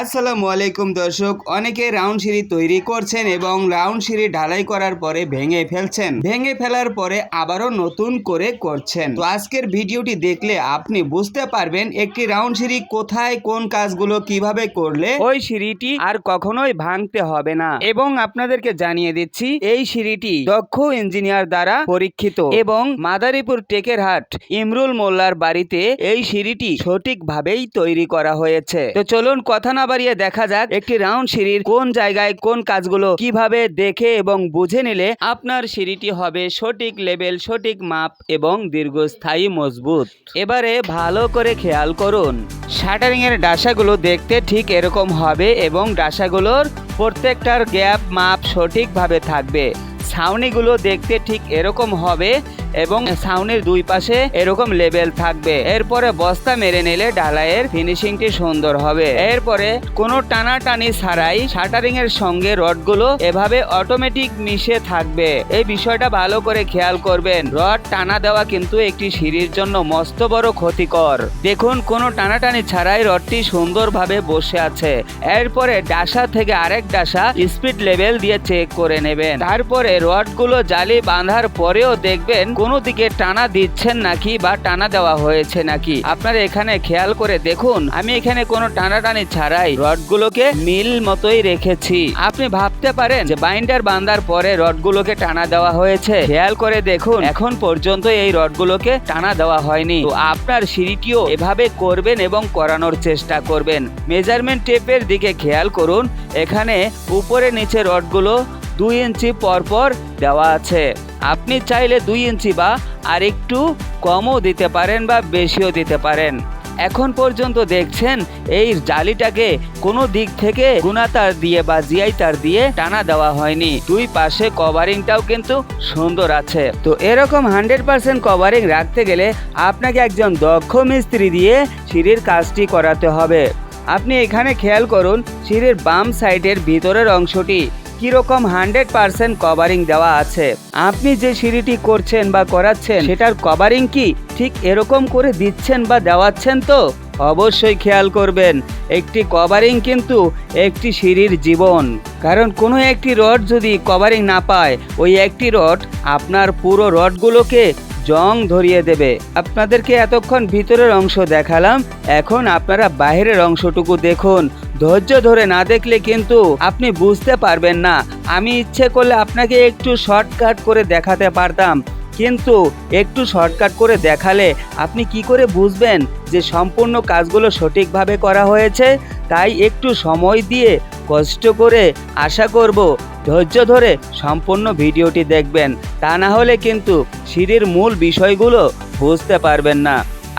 আসসালামু আলাইকুম দর্শক, অনেকে রাউন্ড সিঁড়ি তৈরি করছেন এবং রাউন্ড সিঁড়ি ঢালাই করার পরে ভেঙে ফেলছেন। ভেঙে ফেলার পরে আবারও নতুন করে করছেন। তো আজকের ভিডিওটি দেখলে আপনি বুঝতে পারবেন একটি রাউন্ড সিঁড়ি কোথায়, কোন কাজগুলো কীভাবে করলে ওই সিঁড়িটি আর কখনোই ভাঙতে হবে না। এবং আপনাদেরকে জানিয়ে দিচ্ছি, এই সিঁড়িটি দক্ষ ইঞ্জিনিয়ার দ্বারা পরীক্ষিত এবং মাদারীপুর টেকের হাট ইমরুল মোল্লার বাড়িতে এই সিঁড়িটি সঠিকভাবেই তৈরি করা হয়েছে। তো চলুন কথা না বাড়িয়ে দেখা যাক একটি রাউন্ড সিঁড়ির কোন জায়গায় কোন কাজগুলো কীভাবে দেখে এবং বুঝে নিলে আপনার সিঁড়িটি হবে সঠিক লেভেল, সঠিক মাপ এবং দীর্ঘস্থায়ী মজবুত। এবারে ভালো করে খেয়াল করুন। শাটারিং এর ডাসাগুলো দেখতে ঠিক এরকম হবে এবং ডাসাগুলোর প্রত্যেকটার গ্যাপ মাপ সঠিকভাবে থাকবে। ছাউনিগুলো দেখতে ঠিক এরকম হবে এবং ছাউনির দুই পাশে এরকম লেভেল থাকবে। এরপরে বস্তা মেরে নিলে ঢালাইয়ের ফিনিশিংটি সুন্দর হবে। এরপরে কোনো টানাটানি ছাড়াই শাটারিং এর সঙ্গে রডগুলো এভাবে অটোমেটিক মিশে থাকবে। এই বিষয়টা ভালো করে খেয়াল করবেন। রড টানা দেওয়া কিন্তু একটি সিঁড়ির জন্য মস্ত বড় ক্ষতিকর। দেখুন, কোনো টানাটানি ছাড়াই রডটি সুন্দরভাবে বসে আছে। এরপরে ডাসা থেকে আরেক ডাসা স্পিড লেভেল দিয়ে চেক করে নেবেন। তারপরে রডগুলো জালি বাঁধার পরেও দেখবেন কোনো দিকে টানা দিচ্ছেন নাকি বা টানা দেওয়া হয়েছে নাকি? আপনারা এখানে খেয়াল করে দেখুন, আমি এখানে কোনো টানাটানি ছাড়াই রডগুলোকে মিল মতোই রেখেছি। আপনি ভাবতে পারেন যে বাইন্ডার বাঁধার পরে রডগুলোকে টানা দেওয়া হয়েছে। খেয়াল করে দেখুন, এখন পর্যন্ত এই রডগুলোকে টানা দেওয়া হয়নি। তো আপনার সিঁড়িটিও এভাবে করবেন এবং করানোর চেষ্টা করবেন। মেজারমেন্ট টেপের দিকে খেয়াল করুন, এখানে উপরে নিচে রডগুলো দুই ইঞ্চি পরপর দেওয়া আছে। আপনি চাইলে দুই ইঞ্চি বা আর একটু কমও দিতে পারেন বা বেশিও দিতে পারেন। এখন পর্যন্ত দেখছেন, এই জালিটাকে কোনো দিক থেকে গুণাতার দিয়ে বা জিআই তার দিয়ে টানা দেওয়া হয়নি। দুই পাশে কভারিংটাও কিন্তু সুন্দর আছে। তো এরকম হান্ড্রেড পার্সেন্ট কভারিং রাখতে গেলে আপনাকে একজন দক্ষ মিস্ত্রি দিয়ে সিঁড়ির কাজটি করাতে হবে। আপনি এখানে খেয়াল করুন, সিঁড়ির বাম সাইডের ভিতরের অংশটি। কীরকম হান্ড্রেড পার্সেন্ট কভারিং দেওয়া আছে? আপনি যে সিঁড়িটি করছেন বা করাচ্ছেন, সেটার কভারিং কি? ঠিক এরকম করে দিচ্ছেন বা দেওয়াচ্ছেন তো? অবশ্যই খেয়াল করবেন, একটি কভারিং কিন্তু একটি সিঁড়ির জীবন। কারণ কোনো একটি রড যদি কভারিং না পায়, ওই একটি রড আপনার পুরো রডগুলোকে জং ধরিয়ে দেবে। আপনাদেরকে এতক্ষণ ভিতরের অংশ দেখালাম, এখন আপনারা বাইরের অংশটুকু দেখুন। ধৈর্য ধরে না দেখলে কিন্তু আপনি বুঝতে পারবেন না। আমি ইচ্ছে করলে আপনাকে একটু শর্টকাট করে দেখাতে পারতাম। কিন্তু একটু শর্টকাট করে দেখালে আপনি কি করে বুঝবেন যে সম্পূর্ণ কাজগুলো সঠিকভাবে করা হয়েছে? তাই একটু সময় দিয়ে কষ্ট করে আশা করব, ধৈর্য ধরে সম্পূর্ণ ভিডিওটি দেখবেন। তা না হলে কিন্তু সিঁড়ির মূল বিষয়গুলো বুঝতে পারবেন না।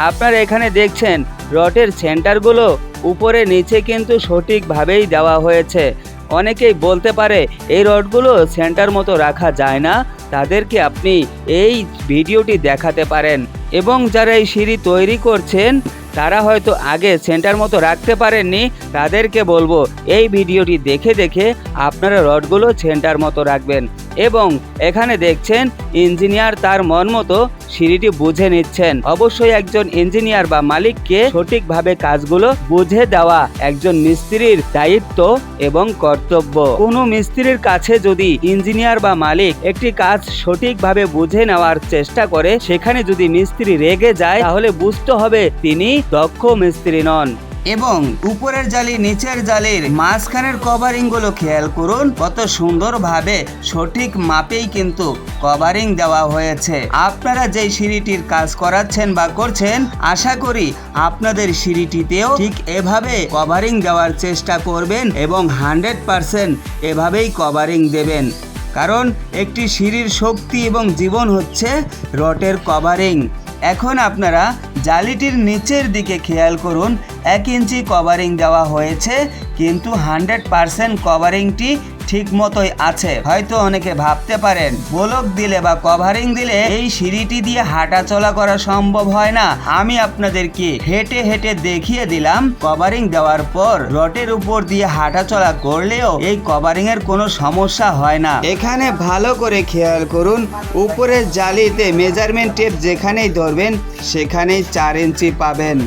আপনারা এখানে দেখছেন রটের সেন্টারগুলো উপরে নিচে কিন্তু সঠিকভাবেই দেওয়া হয়েছে। অনেকেই বলতে পারে, এই রডগুলো সেন্টার মতো রাখা যায় না। তাদেরকে আপনি এই ভিডিওটি দেখাতে পারেন। এবং যারা এই সিঁড়ি তৈরি করছেন, তারা হয়তো আগে সেন্টার মতো রাখতে পারেননি। তাদেরকে বলব, এই ভিডিওটি দেখে দেখে আপনারা রডগুলো সেন্টার মতো রাখবেন। এবং এখানে দেখছেন ইঞ্জিনিয়ার তার মন মতো সিঁড়িটি বুঝে নিচ্ছেন। অবশ্যই একজন ইঞ্জিনিয়ার বা মালিককে সঠিকভাবে কাজগুলো বুঝে দেওয়া একজন মিস্ত্রির দায়িত্ব এবং কর্তব্য। কোনো মিস্ত্রির কাছে যদি ইঞ্জিনিয়ার বা মালিক একটি কাজ সঠিকভাবে বুঝে নেওয়ার চেষ্টা করে, সেখানে যদি মিস্ত্রি রেগে যায়, তাহলে বুঝতে হবে তিনি দক্ষ মিস্ত্রি নন। এবং উপরের জালি নিচের জালির মাঝখানের কভারিংগুলো খেয়াল করুন, কত সুন্দরভাবে সঠিক মাপেই কিন্তু কভারিং দেওয়া হয়েছে। আপনারা যেই সিঁড়িটির কাজ করাচ্ছেন বা করছেন, আশা করি আপনাদের সিঁড়িটিতেও ঠিক এভাবে কভারিং দেওয়ার চেষ্টা করবেন এবং হান্ড্রেড পারসেন্ট এভাবেই কভারিং দেবেন। কারণ একটি সিঁড়ির শক্তি এবং জীবন হচ্ছে রটের কভারিং। এখন আপনারা জালিটির নিচের দিকে খেয়াল করুন এক ইঞ্চি কভারিং দেওয়া হয়েছে কিন্তু হান্ড্রেড পারসেন্ট কভারিংটি ঠিক মতোই আছে। হয়তো অনেকে ভাবতে পারেন, ব্লক দিলে বা কভারিং দিলে এই সিঁড়িটি দিয়ে হাঁটা চলা করা সম্ভব হয় না। আমি আপনাদেরকে হেঁটে হেঁটে দেখিয়ে দিলাম কভারিং দেওয়ার পর রটের উপর দিয়ে হাঁটা চলা করলেও এই কভারিং এর কোনো সমস্যা হয় না। এখানে ভালো করে খেয়াল করুন, উপরের জালিতে মেজারমেন্ট টেপ যেখানেই ধরবেন, সেখানেই চার ইঞ্চি পাবেন।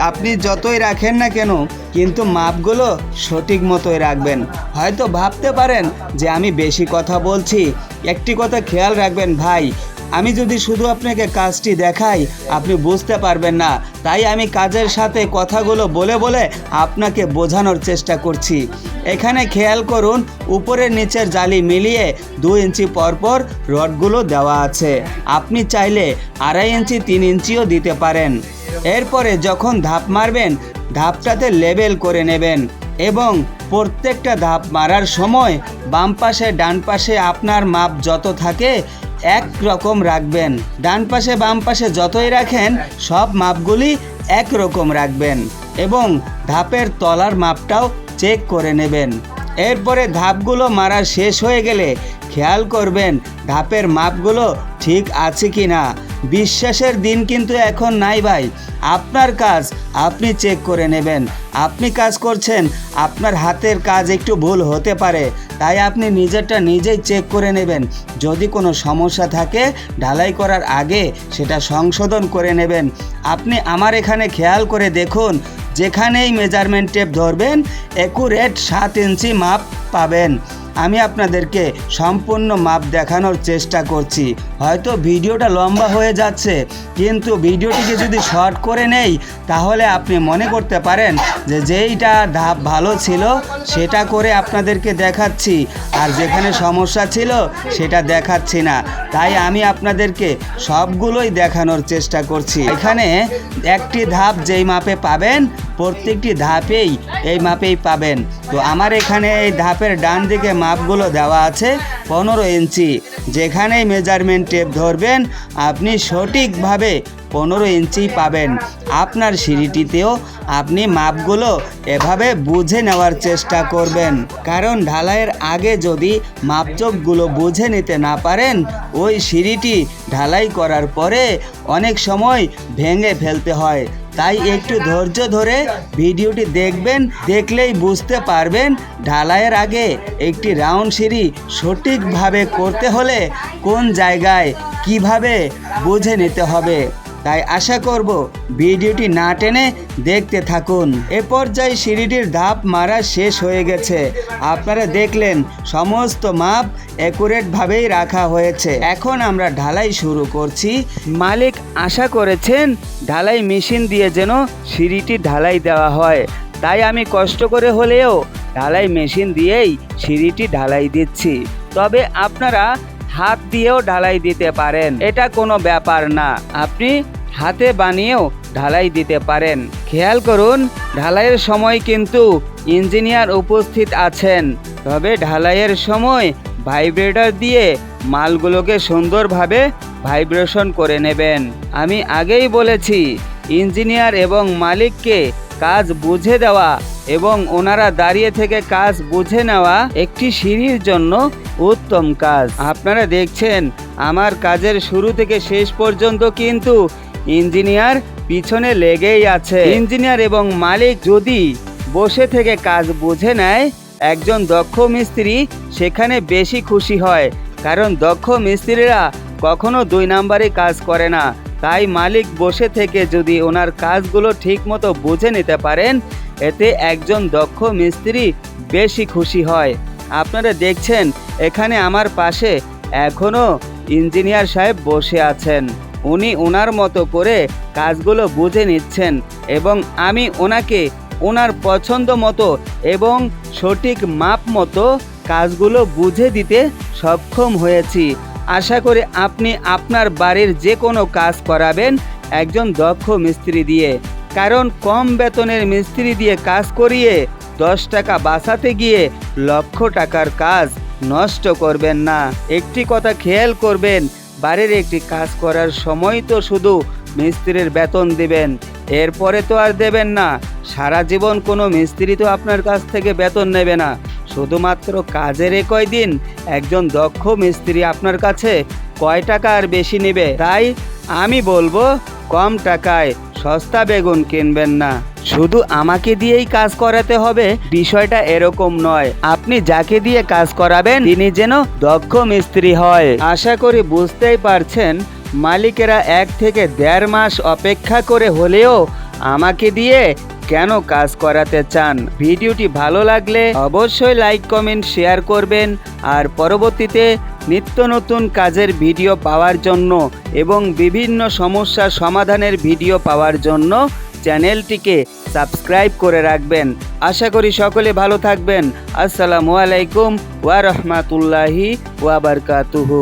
আপনি যতই রাখেন না কেন কিন্তু মাপগুলো সঠিক মতোই রাখবেন। হয়তো ভাবতে পারেন যে আমি বেশি কথা বলছি। একটি কথা খেয়াল রাখবেন ভাই, আমি যদি শুধু আপনাকে কাজটি দেখাই, আপনি বুঝতে পারবেন না। তাই আমি কাজের সাথে কথাগুলো বলে বলে আপনাকে বোঝানোর চেষ্টা করছি। এখানে খেয়াল করুন, উপরের নিচের জালি মিলিয়ে দু ইঞ্চি পরপর রডগুলো দেওয়া আছে। আপনি চাইলে আড়াই ইঞ্চি, তিন ইঞ্চিও দিতে পারেন। এরপরে যখন ধাপ মারবেন ধাপটাতে লেবেল করে নেবেন এবং প্রত্যেকটা ধাপ মারার সময় বাম পাশে, ডান পাশে আপনার মাপ যত থাকে, এক রকম রাখবেন। ডান পাশে, বাম পাশে যতই রাখেন, সব মাপগুলি এক রকম রাখবেন এবং ধাপের তলার মাপটাও চেক করে নেবেন। এরপরে ধাপগুলো মারা শেষ হয়ে গেলে খেয়াল করবেন ধাপের মাপগুলো ঠিক আছে কি না বিশ্বাসের দিন কিন্তু এখন নাই ভাই। আপনার কাজ আপনি চেক করে নেবেন। আপনি কাজ করছেন, আপনার হাতের কাজ একটু ভুল হতে পারে। তাই আপনি নিজেরটা নিজেই চেক করে নেবেন। যদি কোনো সমস্যা থাকে, ঢালাই করার আগে সেটা সংশোধন করে নেবেন। আপনি আমার এখানে খেয়াল করে দেখুন, যেখানেই মেজারমেন্ট টেপ ধরবেন একুরেট সাত ইঞ্চি মাপ পাবেন। আমি আপনাদেরকে সম্পূর্ণ মাপ দেখানোর চেষ্টা করছি। হয়তো ভিডিওটা লম্বা হয়ে যাচ্ছে, কিন্তু ভিডিওটিকে যদি শর্ট করে নেই, তাহলে আপনি মনে করতে পারেন যে যেইটা ধাপ ভালো ছিল, সেটা করে আপনাদেরকে দেখাচ্ছি। আর যেখানে সমস্যা ছিল, সেটা দেখাচ্ছি না। তাই আমি আপনাদেরকে সবগুলোই দেখানোর চেষ্টা করছি। এখানে একটি ধাপ যেই মাপে পাবেন প্রত্যেকটি ধাপেই এই মাপেই পাবেন। তো আমার এখানে এই ধাপের ডান দিকে মাপগুলো দেওয়া আছে পনেরো ইঞ্চি। যেখানেই মেজারমেন্ট টেপ ধরবেন, আপনি সঠিকভাবে পনেরো ইঞ্চি পাবেন। আপনার সিঁড়িটিতেও আপনি মাপগুলো এভাবে বুঝে নেওয়ার চেষ্টা করবেন। কারণ ঢালাইয়ের আগে যদি মাপচকগুলো বুঝে নিতে না পারেন, ওই সিঁড়িটি ঢালাই করার পরে অনেক সময় ভেঙে ফেলতে হয়। তাই একটু ধৈর্য ধরে ভিডিওটি দেখবেন, দেখলেই বুঝতে পারবেন ঢালাইয়ের আগে একটি রাউন্ড সিঁড়ি সঠিকভাবে করতে হলে কোন জায়গায় কীভাবে বুঝে নিতে হবে। তাই আশা করব ভিডিওটি না টেনে দেখতে থাকুন। এ পর্যায়ে সিঁড়িটির ধাপ মারা শেষ হয়ে গেছে। আপনারা দেখলেন, সমস্ত মাপ অ্যাকুরেটভাবেই রাখা হয়েছে। এখন আমরা ঢালাই শুরু করছি। মালিক আশা করেছেন, ঢালাই মেশিন দিয়ে যেন সিঁড়িটি ঢালাই দেওয়া হয়। তাই আমি কষ্ট করে হলেও ঢালাই মেশিন দিয়েই সিঁড়িটি ঢালাই দিচ্ছি। তবে আপনারা হাত দিয়েও ঢালাই দিতে পারেন। এটা কোনো ব্যাপার না। আপনি হাতে বানিয়েও ঢালাই দিতে পারেন। খেয়াল করুন, ঢালাইয়ের সময় কিন্তু ইঞ্জিনিয়ার উপস্থিত আছেন। তবে ঢালাইয়ের সময় ভাইব্রেটার দিয়ে মালগুলোকে সুন্দরভাবে ভাইব্রেশন করে নেবেন। আমি আগেই বলেছি, ইঞ্জিনিয়ার এবং মালিককে কাজ বুঝে দেওয়া এবং ওনারা দাঁড়িয়ে থেকে কাজ বুঝে নেওয়া একটি সিঁড়ির জন্য উত্তম কাজ। আপনারা দেখছেন, আমার কাজের শুরু থেকে শেষ পর্যন্ত কিন্তু ইঞ্জিনিয়ার পিছনে লেগেই আছে। ইঞ্জিনিয়ার এবং মালিক যদি বসে থেকে কাজ বুঝে নেয়, একজন দক্ষ মিস্ত্রি সেখানে বেশি খুশি হয়, কারণ দক্ষ মিস্ত্রিরা কখনো দুই নাম্বারে কাজ করে না। তাই মালিক বসে থেকে যদি ওনার কাজগুলো ঠিকমতো বুঝে নিতে পারেন, এতে একজন দক্ষ মিস্ত্রি বেশি খুশি হয়। আপনারা দেখছেন, এখানে আমার পাশে এখনও ইঞ্জিনিয়ার সাহেব বসে আছেন। উনি ওনার মতো করে কাজগুলো বুঝে নিচ্ছেন এবং আমি ওনাকে ওনার পছন্দ মতো এবং সঠিক মাপ মতো কাজগুলো বুঝে দিতে সক্ষম হয়েছি। আশা করি আপনি আপনার বাড়ির যে কোনো কাজ করাবেন একজন দক্ষ মিস্ত্রি দিয়ে। কারণ কম বেতনের মিস্ত্রি দিয়ে কাজ করিয়ে দশ টাকা বাঁচাতে গিয়ে লক্ষ টাকার কাজ নষ্ট করবেন না। একটি কথা খেয়াল করবেন বাড়ির একটি কাজ করার সময় তো শুধু মিস্ত্রির বেতন দিবেন। এরপরে তো আর দেবেন না। সারা জীবন কোনো মিস্ত্রি তো আপনার কাছ থেকে বেতন নেবে না। শুধুমাত্র কাজের একই কয়দিন একজন দক্ষ মিস্ত্রি আপনার কাছে কয় টাকা আর বেশি নেবে? তাই আমি বলব কম টাকায় সস্তা বেগুন কিনবেন না। শুধু আমাকে দিয়েই কাজ করাতে হবে, বিষয়টা এরকম নয়। আপনি যাকে দিয়ে কাজ করাবেন, তিনি যেন দক্ষ মিস্ত্রি হয়। আশা করি বুঝতেই পারছেন, মালিকেরা এক থেকে দেড় মাস অপেক্ষা করে হলেও আমাকে দিয়ে কেন কাজ করাতে চান? ভিডিওটি ভালো লাগলে অবশ্যই লাইক, কমেন্ট, শেয়ার করবেন। আর পরবর্তীতে নিত্য নতুন কাজের ভিডিও পাওয়ার জন্য এবং বিভিন্ন সমস্যার সমাধানের ভিডিও পাওয়ার জন্য চ্যানেলটিকে সাবস্ক্রাইব করে রাখবেন। আশা করি সকলে ভালো থাকবেন। আসসালামু আলাইকুম ওয়া রহমাতুল্লাহি ওয়া বারকাতুহু।